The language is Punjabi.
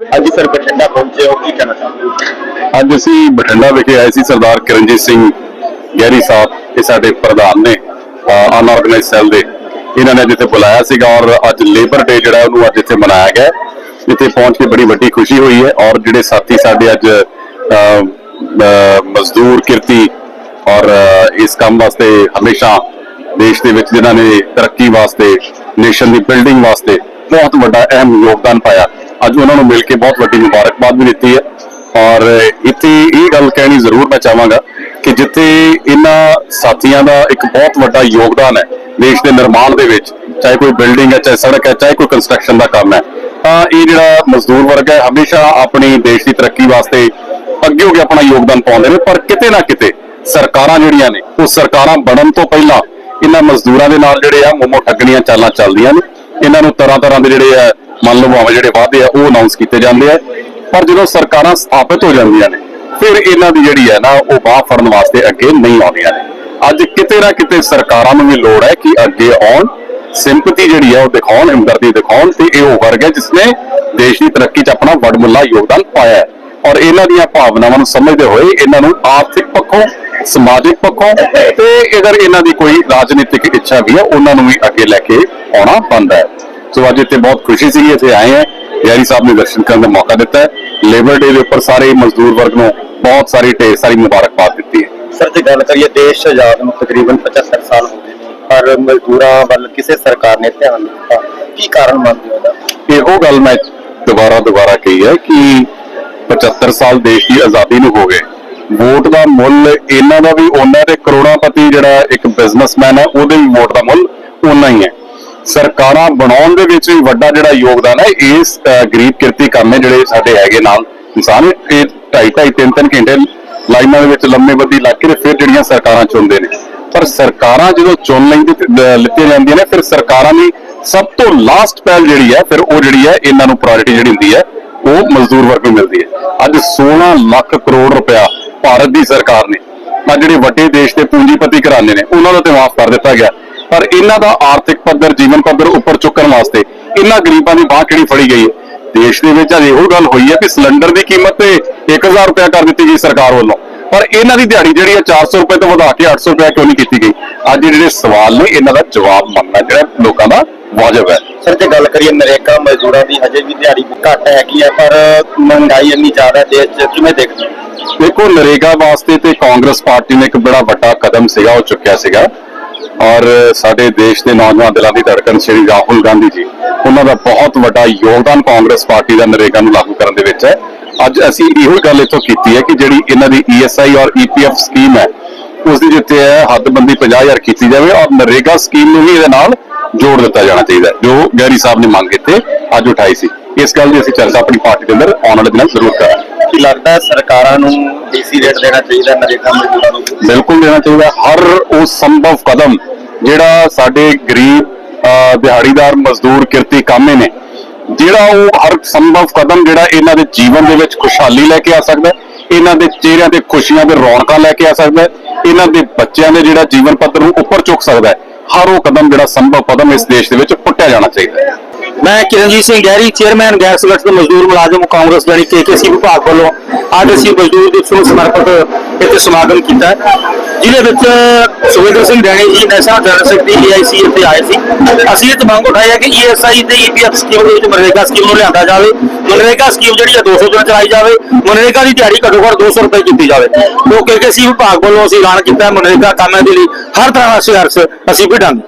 ਅੱਜ ਸਰ ਬਠਿੰਡਾ ਪਹੁੰਚੇ ਹੋ ਕੀ ਕਹਿਣਾ ਚਾਹੁੰਦੇ ਅੱਜ ਅਸੀਂ ਬਠਿੰਡਾ ਵਿਖੇ ਆਏ ਸੀ ਸਰਦਾਰ ਕਿਰਨਜੀਤ ਸਿੰਘ ਗਹਿਰੀ ਸਾਹਿਬ ਇਹ ਸਾਡੇ ਪ੍ਰਧਾਨ ਨੇ ਅਨਆਰਗੇਨਾਈਜ਼ ਸੈੱਲ ਦੇ। ਇਹਨਾਂ ਨੇ ਜਿੱਥੇ ਬੁਲਾਇਆ ਸੀਗਾ ਔਰ ਅੱਜ ਲੇਬਰ ਡੇ ਜਿਹੜਾ ਉਹਨੂੰ ਅੱਜ ਇੱਥੇ ਮਨਾਇਆ ਗਿਆ ਹੈ। ਇੱਥੇ ਪਹੁੰਚ ਕੇ ਬੜੀ ਵੱਡੀ ਖੁਸ਼ੀ ਹੋਈ ਹੈ ਔਰ ਜਿਹੜੇ ਸਾਥੀ ਸਾਡੇ ਅੱਜ ਅਹ, ਮਜ਼ਦੂਰ ਕਿਰਤੀ ਔਰ ਇਸ ਕੰਮ ਵਾਸਤੇ ਹਮੇਸ਼ਾ ਦੇਸ਼ ਦੇ ਵਿੱਚ ਜਿਨ੍ਹਾਂ ਨੇ ਤਰੱਕੀ ਵਾਸਤੇ ਨੇਸ਼ਨ ਦੀ ਬਿਲਡਿੰਗ ਵਾਸਤੇ ਬਹੁਤ ਵੱਡਾ ਅਹਿਮ ਯੋਗਦਾਨ ਪਾਇਆ। ਅੱਜ ਉਹਨਾਂ ਨੂੰ ਮਿਲ ਕੇ ਬਹੁਤ ਵੱਡੀ ਮੁਬਾਰਕਬਾਦ ਵੀ ਦਿੱਤੀ ਹੈ। ਔਰ ਇੱਥੇ ਇਹ ਗੱਲ ਕਹਿਣੀ ਜ਼ਰੂਰ ਮੈਂ ਚਾਹਾਂਗਾ ਕਿ ਜਿੱਥੇ ਇਹਨਾਂ ਸਾਥੀਆਂ ਦਾ ਇੱਕ ਬਹੁਤ ਵੱਡਾ ਯੋਗਦਾਨ ਹੈ, ਦੇਸ਼ ਦੇ ਨਿਰਮਾਣ ਦੇ ਵਿੱਚ, ਚਾਹੇ ਕੋਈ ਬਿਲਡਿੰਗ ਹੈ, ਚਾਹੇ ਸੜਕ ਹੈ, ਚਾਹੇ ਕੋਈ ਕੰਸਟਰਕਸ਼ਨ ਦਾ ਕੰਮ ਹੈ, ਤਾਂ ਇਹ ਜਿਹੜਾ ਮਜ਼ਦੂਰ ਵਰਗ ਹੈ, ਹਮੇਸ਼ਾ ਆਪਣੀ ਦੇਸ਼ ਦੀ ਤਰੱਕੀ ਵਾਸਤੇ ਅੱਗੇ ਹੋ ਕੇ ਆਪਣਾ ਯੋਗਦਾਨ ਪਾਉਂਦੇ ਨੇ, ਪਰ ਕਿਤੇ ਨਾ ਕਿਤੇ ਸਰਕਾਰਾਂ ਜਿਹੜੀਆਂ ਨੇ, ਉਹ ਸਰਕਾਰਾਂ ਬਣਨ ਤੋਂ ਪਹਿਲਾਂ ਇਹਨਾਂ ਮਜ਼ਦੂਰਾਂ ਦੇ ਨਾਲ ਜਿਹੜੇ ਆ ਮੋਮੋ ਠੱਗਣੀਆਂ ਚਾਲਾਂ ਚੱਲਦੀਆਂ ਨੇ। ਇਹਨਾਂ ਨੂੰ ਤਰ੍ਹਾਂ ਤਰ੍ਹਾਂ ਦੇ ਜਿਹੜੇ ਆ ਮੰਨ ਲਓ ਜਿਹੜੇ ਵਾਅਦੇ ਆ, ਉਹ ਅਨਾਉਂਸ ਕੀਤੇ ਜਾਂਦੇ ਆ। ਪਰ ਜਦੋਂ ਸਰਕਾਰਾਂ ਸਥਾਪਿਤ ਹੋ ਜਾਂਦੀਆਂ ਨੇ, ਫਿਰ ਇਹਨਾਂ ਦੀ ਜਿਹੜੀ ਹੈ ਨਾ, ਉਹ ਬਾਹ ਫੜਨ ਵਾਸਤੇ ਅੱਗੇ ਨਹੀਂ ਆਉਂਦੀਆਂ ਨੇ। ਅੱਜ ਕਿਤੇ ਨਾ ਕਿਤੇ ਸਰਕਾਰਾਂ ਨੂੰ ਵੀ ਲੋੜ ਹੈ ਕਿ ਅੱਗੇ ਆਉਣ, ਸਿੰਪਥੀ ਜਿਹੜੀ ਹੈ ਉਹ ਦਿਖਾਉਣ, ਹਮਦਰਦੀ ਦਿਖਾਉਣ ਤੇ ਇਹ ਉਹ ਵਰਗ ਹੈ ਜਿਸਨੇ ਦੇਸ਼ ਦੀ ਤਰੱਕੀ 'ਚ ਆਪਣਾ ਵੱਡਮੁੱਲਾ ਯੋਗਦਾਨ ਪਾਇਆ ਹੈ। ਔਰ ਇਹਨਾਂ ਦੀਆਂ ਭਾਵਨਾਵਾਂ ਨੂੰ ਸਮਝਦੇ ਹੋਏ ਇਹਨਾਂ ਨੂੰ ਆਰਥਿਕ ਪੱਖੋਂ, ਸਮਾਜਿਕ ਪੱਖੋਂ ਤੇ ਅਗਰ ਇਹਨਾਂ ਦੀ ਕੋਈ ਰਾਜਨੀਤਿਕ ਇੱਛਾ ਵੀ ਹੈ, ਉਹਨਾਂ ਨੂੰ ਵੀ ਅੱਗੇ ਲੈ ਕੇ ਆਉਣਾ ਬਣਦਾ ਹੈ। ਸੋ ਅੱਜ ਇੱਥੇ ਬਹੁਤ ਖੁਸ਼ੀ ਸੀ ਇੱਥੇ ਆਏ ਹਾਂ। ਯਾਰੀ ਸਾਹਿਬ ਨੇ ਦਰਸ਼ਨ ਕਰਨ ਦਾ ਮੌਕਾ ਦਿੱਤਾ ਹੈ। ਲੇਬਰ ਡੇ ਦੇ ਉੱਪਰ ਸਾਰੇ ਮਜ਼ਦੂਰ ਵਰਗ ਨੂੰ ਬਹੁਤ ਸਾਰੀ ਢੇਰ ਸਾਰੀ ਮੁਬਾਰਕਬਾਦ ਦਿੱਤੀ ਹੈ। ਸਰ ਜੇ ਗੱਲ ਕਰੀਏ ਦੇਸ਼ ਆਜ਼ਾਦ ਨੂੰ ਤਕਰੀਬਨ 75 ਸਾਲ ਹੋ ਗਏ ਨੇ ਪਰ ਮਜ਼ਦੂਰਾਂ ਵੱਲ ਕਿਸੇ ਸਰਕਾਰ ਨੇ ਧਿਆਨ ਨਹੀਂ ਦਿੱਤਾ। ਕੀ ਕਾਰਨ ਮੰਨਦੇ ਹੋ ਇਹਦਾ ਇਹੋ ਗੱਲ ਮੈਂ ਦੁਬਾਰਾ ਦੁਬਾਰਾ ਕਹੀ ਹੈ ਕਿ 75 ਸਾਲ ਦੇਸ਼ ਦੀ ਆਜ਼ਾਦੀ ਨੂੰ ਹੋ ਗਏ। ਵੋਟ ਦਾ ਮੁੱਲ ਇਹਨਾਂ ਦਾ ਵੀ ਉਹਨਾਂ ਦੇ ਕਰੋੜਾਪਤੀ ਜਿਹੜਾ ਇੱਕ ਬਿਜ਼ਨਸਮੈਨ ਹੈ ਉਹਦੇ ਵੀ ਵੋਟ ਦਾ ਮੁੱਲ ਉਹਨਾਂ ਹੀ ਹੈ। ਸਰਕਾਰਾਂ ਬਣਾਉਣ ਦੇ ਵਿੱਚ ਵੀ ਵੱਡਾ ਜਿਹੜਾ ਯੋਗਦਾਨ ਹੈ ਇਸ ਗਰੀਬ ਕਿਰਤੀ ਕਰਨੇ ਜਿਹੜੇ ਸਾਡੇ ਹੈਗੇ ਨਾਲ ਇਨਸਾਨ ਇਹ ਢਾਈ ਢਾਈ ਤਿੰਨ ਤਿੰਨ ਘੰਟੇ ਲਾਈਨਾਂ ਦੇ ਵਿੱਚ ਲੰਮੇ ਬੱਦੀ ਲੱਗ ਕੇ ਫਿਰ ਜਿਹੜੀਆਂ ਸਰਕਾਰਾਂ ਚੁਣਦੇ ਨੇ। ਪਰ ਸਰਕਾਰਾਂ ਜਦੋਂ ਚੁਣ ਲੈਂਦੀ ਤੇ, ਲਿੱਤੀਆਂ ਜਾਂਦੀਆਂ ਨੇ ਫਿਰ ਸਰਕਾਰਾਂ ਦੀ ਸਭ ਤੋਂ ਲਾਸਟ ਪਹਿਲ ਜਿਹੜੀ ਹੈ ਫਿਰ ਉਹ ਜਿਹੜੀ ਹੈ ਇਹਨਾਂ ਨੂੰ ਪ੍ਰਾਇੋਰਟੀ ਜਿਹੜੀ ਹੁੰਦੀ ਹੈ ਉਹ ਮਜ਼ਦੂਰ ਵਰਗ ਨੂੰ ਮਿਲਦੀ ਹੈ। ਅੱਜ 16 ਲੱਖ ਕਰੋੜ ਰੁਪਇਆ ਭਾਰਤ ਦੀ ਸਰਕਾਰ ਨੇ ਆ ਜਿਹੜੇ ਵੱਡੇ ਦੇਸ਼ ਦੇ ਪੂੰਜੀਪਤੀ ਘਰਾਣੇ ਨੇ ਉਹਨਾਂ ਦਾ ਤੇ ਮਾਫ ਕਰ ਦਿੱਤਾ ਗਿਆ। ਪਰ ਇਹਨਾਂ ਦਾ ਆਰਥਿਕ ਪੱਧਰ ਜੀਵਨ ਪੱਧਰ ਉੱਪਰ ਚੁੱਕਣ ਵਾਸਤੇ। ਇਹਨਾਂ ਗਰੀਬਾਂ ਦੀ ਬਾਹ ਕਿਹੜੀ ਫੜੀ ਗਈ ਹੈ? ਦੇਸ਼ ਦੇ ਵਿੱਚ ਅਜੇ ਇਹੋ ਗੱਲ ਹੋਈ ਹੈ ਕਿ ਸਿਲੰਡਰ ਦੀ ਕੀਮਤ ਤੇ 1000 ਰੁਪਏ ਕਰ ਦਿੱਤੀ ਗਈ ਸਰਕਾਰ ਵੱਲੋਂ। ਪਰ ਇਹਨਾਂ ਦੀ ਦਿਹਾੜੀ ਜਿਹੜੀ ਹੈ 400 ਰੁਪਏ ਤੋਂ ਵਧਾ ਕੇ 800 ਰੁਪਏ ਕਿਉਂ ਨਹੀਂ ਕੀਤੀ ਗਈ? ਅੱਜ ਜਿਹੜੇ ਸਵਾਲ ਨੇ ਇਹਨਾਂ ਦਾ ਜਵਾਬ ਮੰਨਣਾ ਜਿਹੜਾ ਲੋਕਾਂ ਦਾ ਵਾਜਬ ਹੈ। ਸਰ ਜੇ ਗੱਲ ਕਰੀਏ ਨਰੇਗਾ ਮਜ਼ਦੂਰਾਂ ਦੀ ਹਜੇ ਵੀ ਦਿਹਾੜੀ ਘੱਟ ਹੈਗੀ ਹੈ ਪਰ ਮਹਿੰਗਾਈ ਇੰਨੀ ਜ਼ਿਆਦਾ ਹੈ ਦੇਸ਼ 'ਚ ਕਿਵੇਂ ਦੇਖਦੇ ਦੇਖੋ ਨਰੇਗਾ ਵਾਸਤੇ ਤੇ ਕਾਂਗਰਸ ਪਾਰਟੀ ਨੇ ਇੱਕ ਬੜਾ ਵੱਡਾ ਕਦਮ ਸੀਗਾ ਉਹ ਚੁੱਕਿਆ ਸੀਗਾ। ਔਰ ਸਾਡੇ ਦੇਸ਼ ਦੇ ਨੌਜਵਾਨ ਦਿਲਾਂ ਦੀ ਧੜਕਣ ਸ਼੍ਰੀ ਰਾਹੁਲ ਗਾਂਧੀ ਜੀ, ਉਹਨਾਂ ਦਾ ਬਹੁਤ ਵੱਡਾ ਯੋਗਦਾਨ ਕਾਂਗਰਸ ਪਾਰਟੀ ਦਾ ਨਰੇਗਾ ਨੂੰ ਲਾਗੂ ਕਰਨ ਦੇ ਵਿੱਚ ਹੈ। ਅੱਜ ਅਸੀਂ ਇਹੋ ਗੱਲ ਇੱਥੋਂ ਕੀਤੀ ਹੈ ਕਿ ਜਿਹੜੀ ਇਹਨਾਂ ਦੀ ਈਐਸਆਈ ਔਰ ਈਪੀਐਫ ਸਕੀਮ ਹੈ ਉਸ ਦੀ ਜਿੱਥੇ ਹੈ ਹੱਦਬੰਦੀ 50000 ਕੀਤੀ ਜਾਵੇ ਔਰ ਨਰੇਗਾ ਸਕੀਮ ਨੂੰ ਵੀ ਇਹਦੇ ਨਾਲ ਜੋੜ ਦਿੱਤਾ ਜਾਣਾ ਚਾਹੀਦਾ ਜੋ ਗੈਰੀ ਸਾਹਿਬ ਨੇ ਮੰਗ ਇੱਥੇ ਅੱਜ ਉਠਾਈ ਸੀ। ਇਸ ਗੱਲ ਦੀ ਅਸੀਂ ਚਰਚਾ ਆਪਣੀ ਪਾਰਟੀ ਦੇ ਅੰਦਰ ਆਉਣ ਵਾਲੇ ਦਿਨਾਂ 'ਚ ਜ਼ਰੂਰ ਕਰਾਂਗੇ। ਕੀ ਲੱਗਦਾ ਸਰਕਾਰਾਂ ਨੂੰ ਡੀਸੀ ਰੇਟ ਦੇਣਾ ਚਾਹੀਦਾ, ਨਰੇਗਾ ਮਜ਼ਦੂਰਾਂ ਨੂੰ? ਬਿਲਕੁਲ ਦੇਣਾ ਚਾਹੀਦਾ। ਹਰ ਉਹ ਸੰਭਵ ਕਦਮ ਜਿਹੜਾ ਸਾਡੇ ਗਰੀਬ ਦਿਹਾੜੀਦਾਰ ਮਜ਼ਦੂਰ ਕਿਰਤੀ ਕਾਮੇ ਨੇ, ਜਿਹੜਾ ਉਹ ਹਰ ਸੰਭਵ ਕਦਮ ਜਿਹੜਾ ਇਹਨਾਂ ਦੇ ਜੀਵਨ ਦੇ ਵਿੱਚ ਖੁਸ਼ਹਾਲੀ ਲੈ ਕੇ ਆ ਸਕਦਾ ਇਹਨਾਂ ਦੇ ਚਿਹਰਿਆਂ ਤੇ ਖੁਸ਼ੀਆਂ ਤੇ ਰੌਣਕਾਂ ਲੈ ਕੇ ਆ ਸਕਦਾ ਇਹਨਾਂ ਦੇ ਬੱਚਿਆਂ ਦੇ ਜਿਹੜਾ ਜੀਵਨ ਪੱਧਰ ਨੂੰ ਉੱਪਰ ਚੁੱਕ ਸਕਦਾ ਹੈ। ਹਰ ਉਹ ਕਦਮ ਜਿਹੜਾ ਸੰਭਵ ਕਦਮ ਇਸ ਦੇਸ਼ ਦੇ ਵਿੱਚ ਪੁੱਟਿਆ ਜਾਣਾ ਚਾਹੀਦਾ ਹੈ। ਮੈਂ ਕਿਰਨਜੀਤ ਸਿੰਘ ਗਹਿਰੀ, ਚੇਅਰਮੈਨ ਗੈਸ ਸੰਗਠਨ ਮਜ਼ਦੂਰ ਮੁਲਾਜ਼ਮ ਕਾਂਗਰਸ ਜਾਨੀ ਕੇਕੇਸੀ ਵਿਭਾਗ ਵੱਲੋਂ ਅੱਜ ਅਸੀਂ ਮਜ਼ਦੂਰ ਦਿਵਸ ਨੂੰ ਸਮਰਪਿਤ ਇੱਥੇ ਸਮਾਗਮ ਕੀਤਾ ਜਿਹਦੇ ਵਿੱਚ ਸੁਖਿੰਦਰ ਸਿੰਘ ਡੈਣੀ ਜੀ ਨੈਸ਼ਨਲ ਜਨਰਲ ਸੈਕਟਰੀ ਏਆਈਸੀ ਇੱਥੇ ਆਏ ਸੀ। ਅਸੀਂ ਇਹ ਮੰਗ ਉਠਾਈ ਹੈ ਕਿ ਈਐਸਆਈ ਤੇ ਈਪੀਐਫ ਸਕੀਮ ਦੇ ਵਿੱਚ ਮਨਰੇਗਾ ਸਕੀਮ ਨੂੰ ਲਿਆਂਦਾ ਜਾਵੇ। ਮਨਰੇਗਾ ਸਕੀਮ ਜਿਹੜੀ ਹੈ 200 ਦਿਨ ਚਲਾਈ ਜਾਵੇ। ਮਨਰੇਗਾ ਦੀ ਦਿਹਾੜੀ ਘੱਟੋ ਘੱਟ 200 ਰੁਪਏ ਕੀਤੀ ਜਾਵੇ। ਕਿਉਂਕਿ ਕੇਕੇਸੀ ਵਿਭਾਗ ਵੱਲੋਂ ਅਸੀਂ ਐਲਾਨ ਕੀਤਾ ਮਨਰੇਗਾ ਕਾਮਾਂ ਦੇ ਲਈ। ਹਰ ਤਰ੍ਹਾਂ ਦਾ ਸੰਘਰਸ਼ ਅਸੀਂ রিটার্ন